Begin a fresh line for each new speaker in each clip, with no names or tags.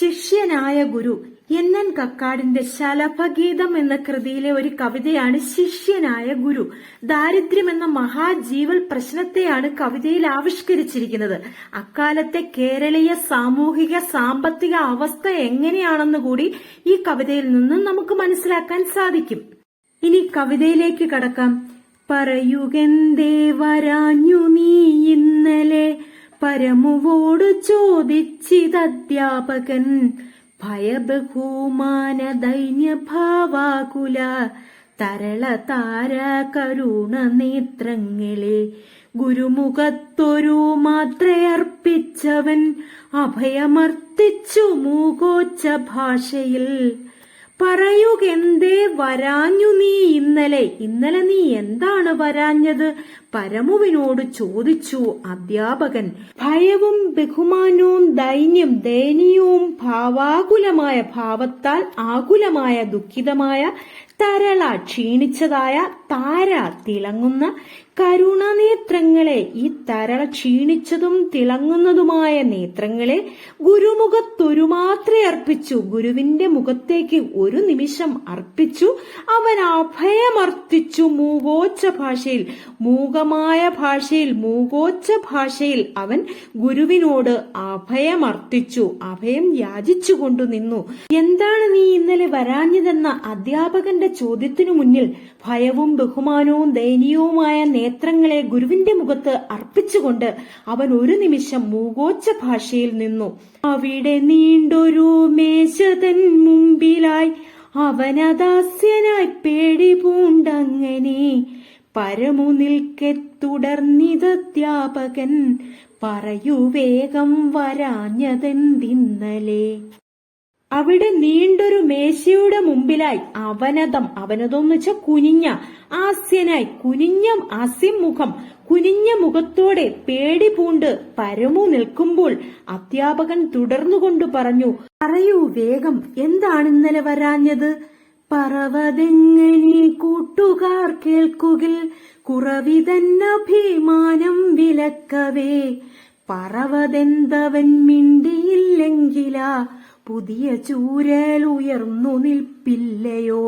ശിഷ്യനായ ഗുരു എന്നൻ കക്കാടിന്റെ ശലഭഗീതം എന്ന കൃതിയിലെ ഒരു കവിതയാണ് ശിഷ്യനായ ഗുരു. ദാരിദ്ര്യം എന്ന മഹാജീവൽ പ്രശ്നത്തെയാണ് കവിതയിൽ ആവിഷ്കരിച്ചിരിക്കുന്നത്. അക്കാലത്തെ കേരളീയ സാമൂഹിക സാമ്പത്തിക അവസ്ഥ എങ്ങനെയാണെന്ന് കൂടി ഈ കവിതയിൽ നിന്നും നമുക്ക് മനസ്സിലാക്കാൻ സാധിക്കും. ഇനി കവിതയിലേക്ക് കടക്കാം. പറയുകെന്തേ വരാഞ്ഞു നീ ഇന്നലെ പരമുവോട് ചോദിച്ചിതധ്യാപകൻ ഭയബഹുമാന ദൈന്യഭാവാകുല തരള താര കരുണ നേത്രങ്ങളെ ഗുരുമുഖത്തൊരു മാത്രയർപ്പിച്ചവൻ അഭയമർത്തിച്ചു മൂകോച്ച ഭാഷയിൽ പറയുകെന്തേ വരാഞ്ഞു നീ ഇന്നലെ. ഇന്നലെ നീ എന്താണ് വരാഞ്ഞത്? പരമുവിനോട് ചോദിച്ചു അധ്യാപകൻ. ഭയവും ബഹുമാനവും ദൈന്യം ദയനീയവും ഭാവാകുലമായ ഭാവത്താൽ ആകുലമായ ദുഃഖിതമായ തരള ക്ഷീണിച്ചതായ താര തിളങ്ങുന്ന കരുണനേത്രങ്ങളെ ഈ തരള ക്ഷീണിച്ചതും തിളങ്ങുന്നതുമായ നേത്രങ്ങളെ ഗുരുമുഖത്തൊരു മാത്രേ അർപ്പിച്ചു. ഗുരുവിന്റെ മുഖത്തേക്ക് ഒരു നിമിഷം അർപ്പിച്ചു. അവൻ അഭയമർത്ഥിച്ചു മൂകോച്ച ഭാഷയിൽ. മൂകമായ ഭാഷയിൽ മൂകോച്ച ഭാഷയിൽ അവൻ ഗുരുവിനോട് അഭയമർത്ഥിച്ചു അഭയം യാചിച്ചുകൊണ്ടു നിന്നു. എന്താണ് നീ ഇന്നലെ വരാഞ്ഞതെന്ന അധ്യാപകന്റെ ചോദ്യത്തിനു മുന്നിൽ ഭയവും ബഹുമാനവും ദയനീയവുമായ നേത്രങ്ങളെ ഗുരുവിന്റെ മുഖത്ത് അർപ്പിച്ചുകൊണ്ട് അവൻ ഒരു നിമിഷം മൂകോച്ച ഭാഷയിൽ നിന്നു. അവിടെ നീണ്ടൊരു മേശതൻ മുമ്പിലായി അവനദാസ്യനായി പേടി പൂണ്ടങ്ങനെ. പരമു നിൽക്കെ തുടർന്നിതധ്യാപകൻ പറയുവേഗം വരാഞ്ഞതെന്തിന്നലെ? അവിടെ നീണ്ടൊരു മേശയുടെ മുമ്പിലായി അവനതം അവനതം എന്ന് കുനിഞ്ഞ ആസ്യനായി കുനിഞ്ഞ അസിമുഖം കുനിഞ്ഞ മുഖത്തോടെ പേടി പൂണ്ട് പരമു നിൽക്കുമ്പോൾ അധ്യാപകൻ തുടർന്നുകൊണ്ട് പറഞ്ഞു പറയൂ വേഗം എന്താണ് ഇന്നലെ വരാഞ്ഞത്? പറവതെങ്ങനെ കൂട്ടുകാർ കേൾക്കുകിൽ? കുറവിതന്നഭിമാനം വിലക്കവേ. പറവതെന്തവൻ മിണ്ടിയില്ലെങ്കിലാ? പുതിയ ചൂരൽ ഉയർന്നു നിൽപ്പില്ലയോ?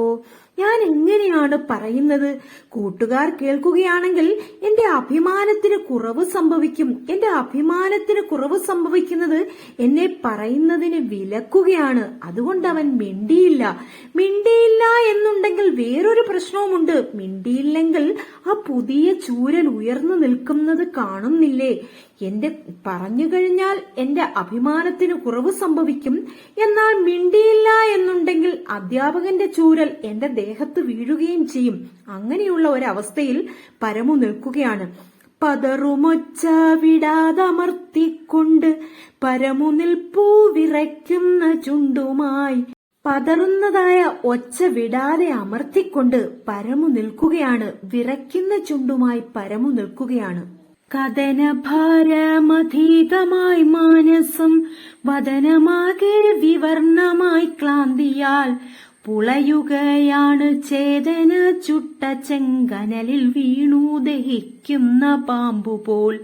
ഞാൻ എങ്ങനെയാണ് പറയുന്നത്? കൂട്ടുകാർ കേൾക്കുകയാണെങ്കിൽ എന്റെ അഭിമാനത്തിന് കുറവ് സംഭവിക്കും. എന്റെ അഭിമാനത്തിന് കുറവ് സംഭവിക്കുന്നത് എന്നെ പറയുന്നതിന് വിലക്കുകയാണ്. അതുകൊണ്ട് അവൻ മിണ്ടിയില്ല. മിണ്ടിയില്ല എന്നുണ്ടെങ്കിൽ വേറൊരു പ്രശ്നവുമുണ്ട്. മിണ്ടിയില്ലെങ്കിൽ ആ പുതിയ ചൂരൽ ഉയർന്നു നിൽക്കുന്നത് കാണുന്നില്ലേ? എന്റെ പറഞ്ഞു കഴിഞ്ഞാൽ എന്റെ അഭിമാനത്തിന് കുറവ് സംഭവിക്കും. എന്നാൽ മിണ്ടിയില്ല എന്നുണ്ടെങ്കിൽ അധ്യാപകന്റെ ചൂരൽ എന്റെ ദേഹത്ത് വീഴുകയും ചെയ്യും. അങ്ങനെയുള്ള ഒരവസ്ഥയിൽ പരമു നിൽക്കുകയാണ്. പതറുമൊച്ച വിടാതമർത്തിക്കൊണ്ട് പരമു നിൽപ്പൂ വിറയ്ക്കുന്ന ചുണ്ടുമായി. പതറുന്നതായ ഒച്ച വിടാതെ അമർത്തിക്കൊണ്ട് പരമു നിൽക്കുകയാണ്. വിറയ്ക്കുന്ന ചുണ്ടുമായി പരമു നിൽക്കുകയാണ്. കഥനഭാരമധീതമായി മാനസം വദനമാകെ വിവർണമായി ക്ലാന്തിയാൽ പുളയുകയാണ് ചേതന ചുട്ട ചെങ്കനലിൽ വീണു ദഹിക്കുന്ന പാമ്പുപോൽ.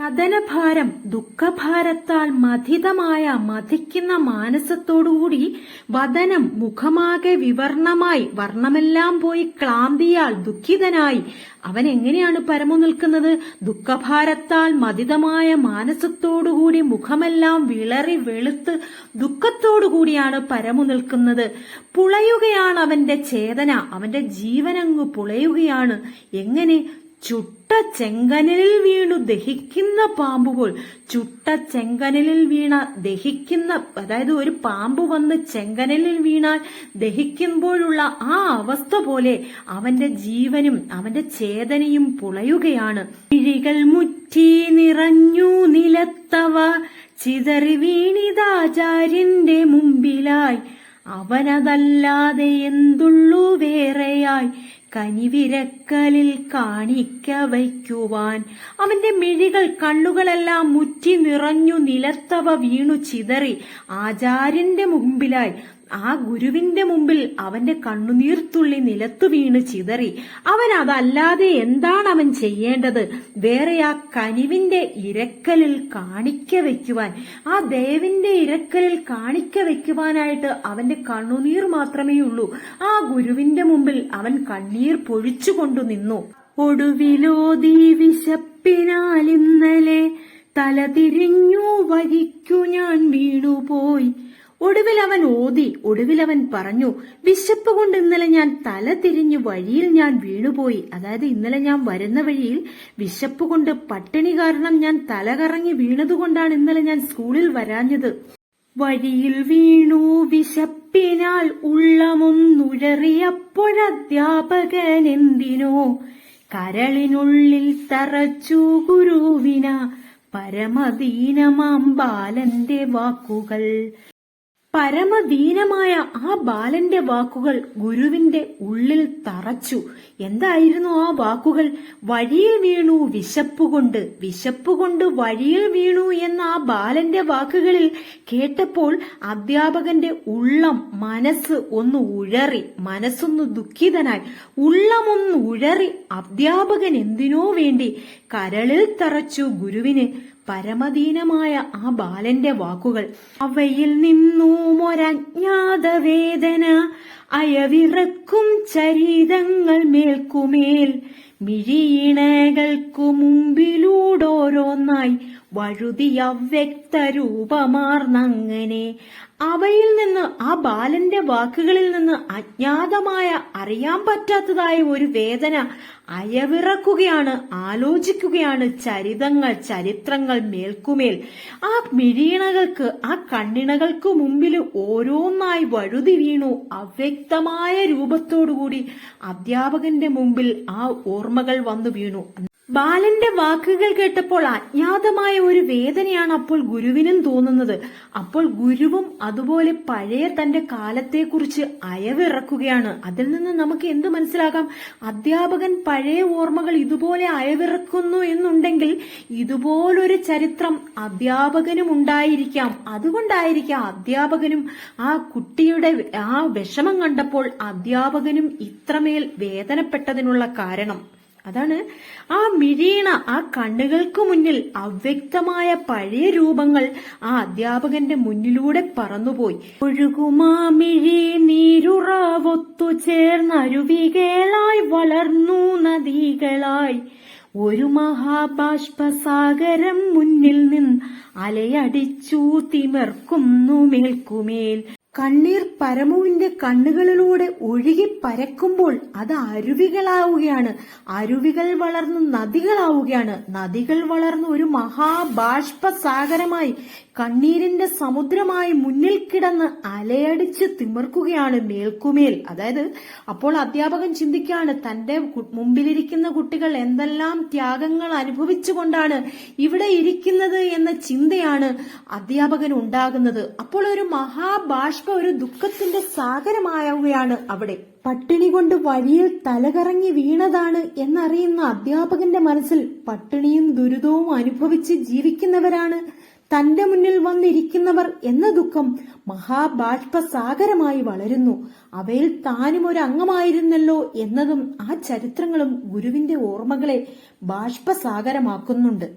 കഥനഭാരം ദുഃഖഭാരത്താൽ മഥിതമായ മഥിക്കുന്ന മാനസത്തോടുകൂടി വദനം മുഖമാകെ വിവർണമായി വർണമെല്ലാം പോയി ക്ലാന്തിയാൽ ദുഃഖിതനായി. അവൻ എങ്ങനെയാണ് പരമു നിൽക്കുന്നത്? ദുഃഖഭാരത്താൽ മതിതമായ മാനസത്തോടുകൂടി മുഖമെല്ലാം വിളറി വെളുത്ത് ദുഃഖത്തോടുകൂടിയാണ് പരമു നിൽക്കുന്നത്. പുളയുകയാണ് അവന്റെ ചേതന. അവന്റെ ജീവനങ്ങ് പുളയുകയാണ്. എങ്ങനെ? ചുട്ട ചെങ്കനലിൽ വീണു ദഹിക്കുന്ന പാമ്പുപോൽ ചുട്ട ചെങ്കനലിൽ വീണ ദഹിക്കുന്ന അതായത് ഒരു പാമ്പ് വന്ന് ചെങ്കനലിൽ വീണാൽ ദഹിക്കുമ്പോഴുള്ള ആ അവസ്ഥ പോലെ അവന്റെ ജീവനും അവന്റെ ചേതനയും പുളയുകയാണ്. കിഴികൾ മുറ്റി നിറഞ്ഞു നിലത്തവ ചിതറി വീണിതാചാര്യന്റെ മുമ്പിലായി. അവനതല്ലാതെ എന്തുള്ളു വേറെയായി. കനിവിരക്കലിൽ കാണിക്ക വയ്ക്കുവാൻ അവന്റെ മിഴികൾ കണ്ണുകളെല്ലാം മുറ്റി നിറഞ്ഞു നിലത്തവ വീണു ചിതറി. ആചാര്യന്റെ മുമ്പിലായി ആ ഗുരുവിന്റെ മുമ്പിൽ അവന്റെ കണ്ണുനീർത്തുള്ളി നിലത്തു വീണ് ചിതറി. അവൻ അതല്ലാതെ എന്താണ് അവൻ ചെയ്യേണ്ടത്? വേറെ ആ കനിവിന്റെ ഇരക്കലിൽ കാണിക്ക വെക്കുവാൻ. ആ ദേവിന്റെ ഇരക്കലിൽ കാണിക്ക വെക്കുവാനായിട്ട് അവന്റെ കണ്ണുനീർ മാത്രമേ ഉള്ളൂ ആ ഗുരുവിന്റെ മുമ്പിൽ അവൻ കണ്ണീർ പൊഴിച്ചുകൊണ്ടു നിന്നു. ഒടുവിലോതി വിശപ്പിനാൽ ഇന്നലെ തല തിരിഞ്ഞു വഴിക്കു ഞാൻ വീണുപോയി. ഒടുവിൽ അവൻ ഓതി ഒടുവിൽ അവൻ പറഞ്ഞു വിശപ്പ് കൊണ്ട് ഇന്നലെ ഞാൻ തല തിരിഞ്ഞു വഴിയിൽ ഞാൻ വീണുപോയി. അതായത് ഇന്നലെ ഞാൻ വരുന്ന വഴിയിൽ വിശപ്പ് കൊണ്ട് പട്ടിണി കാരണം ഞാൻ തല കറങ്ങി വീണതുകൊണ്ടാണ് ഇന്നലെ ഞാൻ സ്കൂളിൽ വരാഞ്ഞത്. വഴിയിൽ വീണു വിശപ്പിനാൽ ഉള്ളമൊന്നുഴറിയപ്പോഴധ്യാപകൻ എന്തിനോ? കരളിനുള്ളിൽ തറച്ചു ഗുരുവിന പരമദീനമാം ബാലന്റെ വാക്കുകൾ. പരമദീനമായ ആ ബാലന്റെ വാക്കുകൾ ഗുരുവിന്റെ ഉള്ളിൽ തറച്ചു. എന്തായിരുന്നു ആ വാക്കുകൾ? വഴിയിൽ വീണു വിശപ്പുകൊണ്ട് വിശപ്പുകൊണ്ട് വഴിയിൽ വീണു എന്ന ആ ബാലന്റെ വാക്കുകളിൽ കേട്ടപ്പോൾ അധ്യാപകന്റെ ഉള്ളം മനസ്സ് ഒന്ന് ഉഴറി മനസ്സൊന്ന് ദുഃഖിതനായി. ഉള്ളമൊന്ന് ഉഴറി അധ്യാപകൻ എന്തിനോ വേണ്ടി കരളിൽ തറച്ചു ഗുരുവിന് പരമദീനമായ ആ ബാലന്റെ വാക്കുകൾ. അവയിൽ നിന്നുമൊരജ്ഞാത വേദന അയവിറക്കും ചരിതങ്ങൾ മേൽക്കുമേൽ. മിഴിയിണകൾക്കു മുമ്പിലൂടോരോന്നായി വഴുതി അവ്യക്ത രൂപമാർന്നങ്ങനെ അവയിൽ നിന്ന് ആ ബാലന്റെ വാക്കുകളിൽ നിന്ന് അജ്ഞാതമായ അറിയാൻ പറ്റാത്തതായ ഒരു വേദന അയവിറക്കുകയാണ് ആലോചിക്കുകയാണ് ചരിതങ്ങൾ ചരിത്രങ്ങൾ മേൽക്കുമേൽ. ആ മിഴിയണകൾക്ക് ആ കണ്ണിണകൾക്ക് മുമ്പിൽ ഓരോന്നായി വഴുതി വീണു. അവ്യക്തമായ രൂപത്തോടുകൂടി അധ്യാപകന്റെ മുമ്പിൽ ആ ഓർമ്മകൾ വന്നു വീണു. ബാലന്റെ വാക്കുകൾ കേട്ടപ്പോൾ അജ്ഞാതമായ ഒരു വേദനയാണ് അപ്പോൾ ഗുരുവിനും തോന്നുന്നത്. അപ്പോൾ ഗുരുവും അതുപോലെ പഴയ തന്റെ കാലത്തെക്കുറിച്ച് അയവിറക്കുകയാണ്. അതിൽ നിന്ന് നമുക്ക് എന്ത് മനസ്സിലാകാം? അധ്യാപകൻ പഴയ ഓർമ്മകൾ ഇതുപോലെ അയവിറക്കുന്നു എന്നുണ്ടെങ്കിൽ ഇതുപോലൊരു ചരിത്രം അധ്യാപകനും ഉണ്ടായിരിക്കാം. അതുകൊണ്ടായിരിക്കാം അധ്യാപകനും ആ കുട്ടിയുടെ ആ വിഷമം കണ്ടപ്പോൾ അധ്യാപകനും ഇത്രമേൽ വേദനപ്പെട്ടതിനുള്ള കാരണം. അതാണ് ആ മിഴീണ ആ കണ്ണുകൾക്ക് മുന്നിൽ അവ്യക്തമായ പഴയ രൂപങ്ങൾ ആ അധ്യാപകന്റെ മുന്നിലൂടെ പറന്നുപോയി. ഒഴുകുമാ മിഴി നീരുറാവൊത്തു ചേർന്നരുവികളായി വളർന്നു നദികളായി. ഒരു മഹാബാഷ്പസാഗരം മുന്നിൽ നിന്ന് അലയടിച്ചു തിമർക്കുന്നു മേൽക്കുമേൽ. കണ്ണീർ പരമുവിന്റെ കണ്ണുകളിലൂടെ ഒഴുകി പരക്കുമ്പോൾ അത് അരുവികളാവുകയാണ്. അരുവികൾ വളർന്ന് നദികളാവുകയാണ്. നദികൾ വളർന്ന് ഒരു മഹാബാഷ്പസാഗരമായി കണ്ണീരിന്റെ സമുദ്രമായി മുന്നിൽ കിടന്ന് അലയടിച്ച് തിമിർക്കുകയാണ് മേൽക്കുമേൽ. അതായത് അപ്പോൾ അധ്യാപകൻ ചിന്തിക്കുകയാണ് തന്റെ മുമ്പിലിരിക്കുന്ന കുട്ടികൾ എന്തെല്ലാം ത്യാഗങ്ങൾ അനുഭവിച്ചുകൊണ്ടാണ് ഇവിടെ ഇരിക്കുന്നത് എന്ന ചിന്തയാണ് അധ്യാപകൻ ഉണ്ടാകുന്നത്. അപ്പോൾ ഒരു മഹാബാഷ്പ ഒരു ദുഃഖത്തിന്റെ സാഗരമാവുകയാണ് അവിടെ. പട്ടിണി കൊണ്ട് വഴിയിൽ തലകറങ്ങി വീണതാണ് എന്നറിയുന്ന അധ്യാപകന്റെ മനസ്സിൽ പട്ടിണിയും ദുരിതവും അനുഭവിച്ച് ജീവിക്കുന്നവരാണ് തന്റെ മുന്നിൽ വന്നിരിക്കുന്നവർ എന്ന ദുഃഖം മഹാബാഷ്പസാഗരമായി വളരുന്നു. അവയിൽ താനും ഒരു അംഗമായിരുന്നല്ലോ എന്നതും ആ ചരിത്രങ്ങളും ഗുരുവിന്റെ ഓർമ്മകളെ ബാഷ്പസാഗരമാക്കുന്നുണ്ട്.